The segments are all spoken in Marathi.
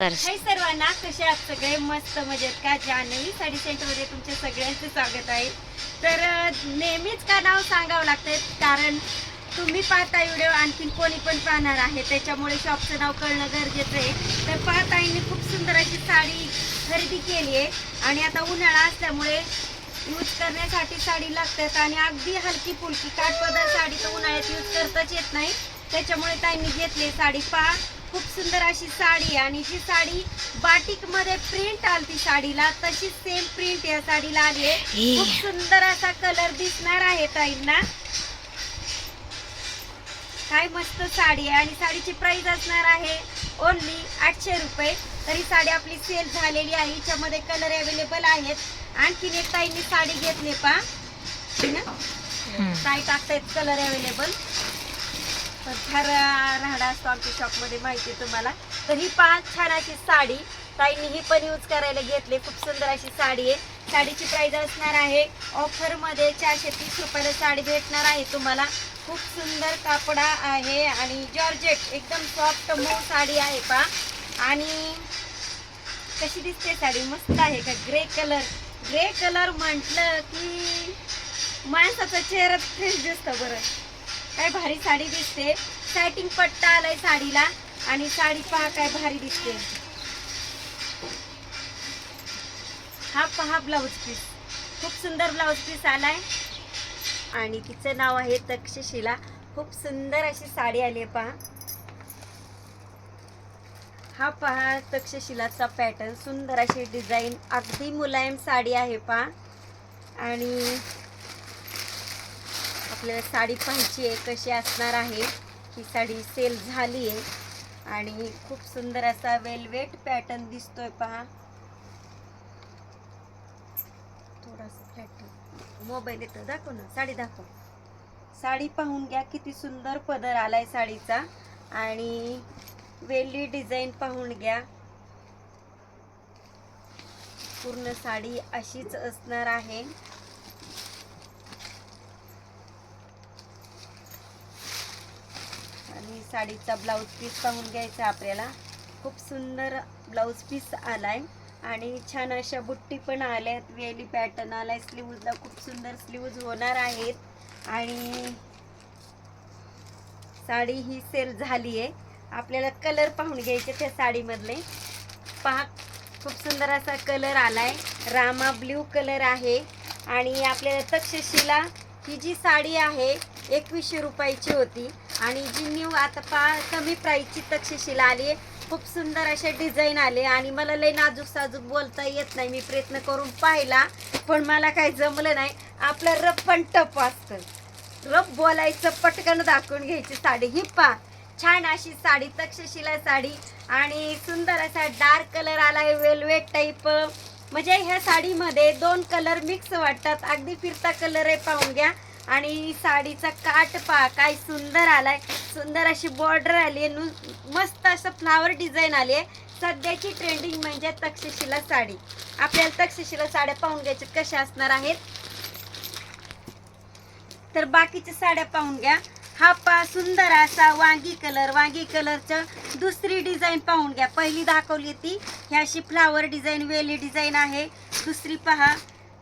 तर हे सर्वांना कसे आहात सगळे? मस्त मजेत का? जान्हवी साडी सेंटरमध्ये तुमचे सगळ्यांचे स्वागत आहे. तर नेहमीच का नाव सांगावं लागते कारण तुम्ही पाहता व्हिडिओ आणखीन कोणी पण पाहणार आहे. त्याच्यामुळे शॉपचं नाव कळणं गरजेचं आहे. तर पाहताईंनी खूप सुंदर अशी साडी खरेदी केली आहे. आणि आता उन्हाळा असल्यामुळे यूज करण्यासाठी साडी लागतात. आणि अगदी हलकी फुलकी काठपदार साडी तर उन्हाळ्यात यूज करताच येत नाही. त्याच्यामुळे ताईंनी घेतली साडी. पहा. खूप सुंदर अशी साडी आणि जी साडी बाटिकमध्ये प्रिंट आलती साडीला तशी सेम प्रिंट या साडीला आली आहे. खूप सुंदर असा कलर दिसणार आहे ताईंना. काय मस्त साडी आहे. आणि साडीची प्राइस असणार आहे ओनली आठशे रुपये. तरी साडी आपली सेल झालेली आहे. हिच्यामध्ये कलर अवेलेबल आहेत. आणखीन एक ताईंनी साडी घेतली पा ताई टाकतायत कलर अवेलेबल तर फार राहणार असतो आमच्या शॉपमध्ये माहिती आहे तुम्हाला. तर ही पाच छान अशी साडी ताईंनी ही पण यूज करायला घेतली. खूप सुंदर अशी साडी आहे. साडीची प्राईज असणार आहे ऑफरमध्ये चारशे तीस रुपयाला साडी भेटणार आहे तुम्हाला. खूप सुंदर कापडा आहे आणि जॉर्जेट एकदम सॉफ्ट मऊ साडी आहे पा आणि कशी दिसते साडी? मस्त आहे का? ग्रे कलर ग्रे कलर म्हटलं की माणसाचा चेहरा फ्रेश दिसतं बरं. काय भारी साडी दिसते. सॅटिंग पट्टा आलाय साडीला आणि साडी पहा काय भारी दिसते. हा पहा ब्लाऊज पीस खूप सुंदर ब्लाऊज पीस आलाय. आणि तिचं नाव आहे तक्षशिला. खूप सुंदर अशी साडी आली आहे पहा. हा पहा तक्षशिलाचा पॅटर्न सुंदर अशी डिझाईन अगदी मुलायम साडी आहे पहा. आणि आपल्याला साडी पाहायची आहे कशी असणार आहे ही साडी सेल झाली आहे. आणि खूप सुंदर असा वेलवेट पॅटर्न दिसतोय पहा. थोडासा फ्लॅट मोबाईल येतो दाखव ना साडी दाखव. साडी पाहून घ्या किती सुंदर पदर आलाय साडीचा. आणि वेली डिझाईन पाहून घ्या. पूर्ण साडी अशीच असणार आहे आणि साडीचा ब्लाऊज पीस पाहून घ्यायचा आपल्याला. खूप सुंदर ब्लाऊज पीस आलाय. आणि छान अशा बुट्टी पण आल्यात. वेली पॅटर्न आलाय. स्लीवजला खूप सुंदर स्लीव्ज होणार आहेत. आणि साडी ही सेल झाली आहे आपल्याला कलर पाहून घ्यायचे त्या साडीमधले. पहा खूप सुंदर असा कलर आलाय. रामा ब्ल्यू कलर आहे. आणि आपल्याला तक्षशिला ही जी साडी आहे एकवीसशे रुपयाची होती. आणि जी न्यू आता पा कमी प्राईसची तक्षशिला आली आहे. खूप सुंदर असे डिझाईन आले. आणि मला लय नाजूक साजूक बोलता येत नाही. मी प्रयत्न करून पाहिला. पण मला काही जमलं नाही. आपलं रफ पण टप असतं. रफ बोलायचं पटकन दाखवून घ्यायची साडी. ही पा छान अशी साडी तक्षशिला साडी. आणि सुंदर असा डार्क कलर आलाय वेलवेट टाईप म्हणजे ह्या साडीमध्ये दोन कलर मिक्स वाटतात. अगदी फिरता कलर आहे पाहून घ्या. आणि साडीचा काट पा काय सुंदर आलाय. सुंदर अशी बॉर्डर आली आहे. नु- मस्त असं फ्लावर डिझाईन आली आहे. सध्याची ट्रेंडिंग म्हणजे तक्षशिला साडी. आपल्याला तक्षशिला साड्या पाहून घ्यायच्या कशा असणार आहेत. तर बाकीच्या साड्या पाहून घ्या. हा पा सुंदर असा वांगी कलर वांगी कलरचं दुसरी डिझाईन पाहून घ्या. पहिली दाखवली ती. ही अशी फ्लावर डिझाईन वेली डिझाईन आहे. दुसरी पहा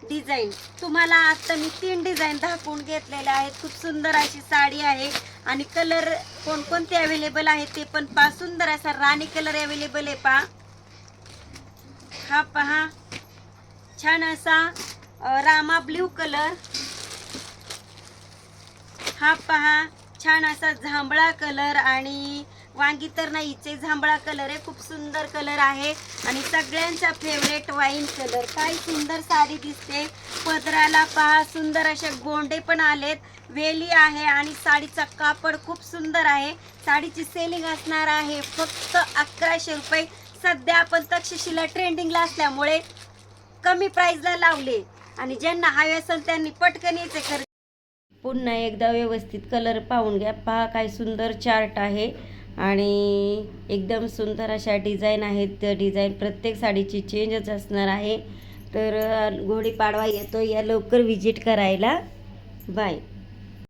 डिझाईन. तुम्हाला आता मी तीन डिझाईन दाखवून घेतलेल्या आहेत. खूप सुंदर अशी साडी आहे आणि कलर कोणकोणते अवेलेबल आहेत ते पण पहा. सुंदर असा राणी कलर अवेलेबल आहे पहा. हा पहा. छान असा रामा ब्ल्यू कलर. हा पहा. छान असा जांभळा कलर आणि वांगी तर नाहीचे जांभळा कलर आहे खूप सुंदर कलर आहे. आणि सगळ्यांचा फेवरेट वाईन कलर काय सुंदर साडी दिसते. पदराला पहा सुंदर असे गोंडे पण आलेत. वेली आहे आणि साडीचा कापड खूप सुंदर आहे. साडीची सेलिंग असणार आहे फक्त अकराशे रुपये. सध्या आपण तक्षशिला ट्रेंडिंगला असल्यामुळे कमी प्राईजला लावले. आणि ज्यांना हवे असेल त्यांनी पटकन यायचे खर्च पुन्हा एकदा व्यवस्थित कलर पाहून घ्या. पहा काय सुंदर चार्ट आहे. आणि एकदम सुंदर अशा डिझाईन आहेत. त्या डिझाईन प्रत्येक साडीची चेंजच असणार आहे. तर गुढीपाडवा येतो या लवकर विजिट करायला. बाय.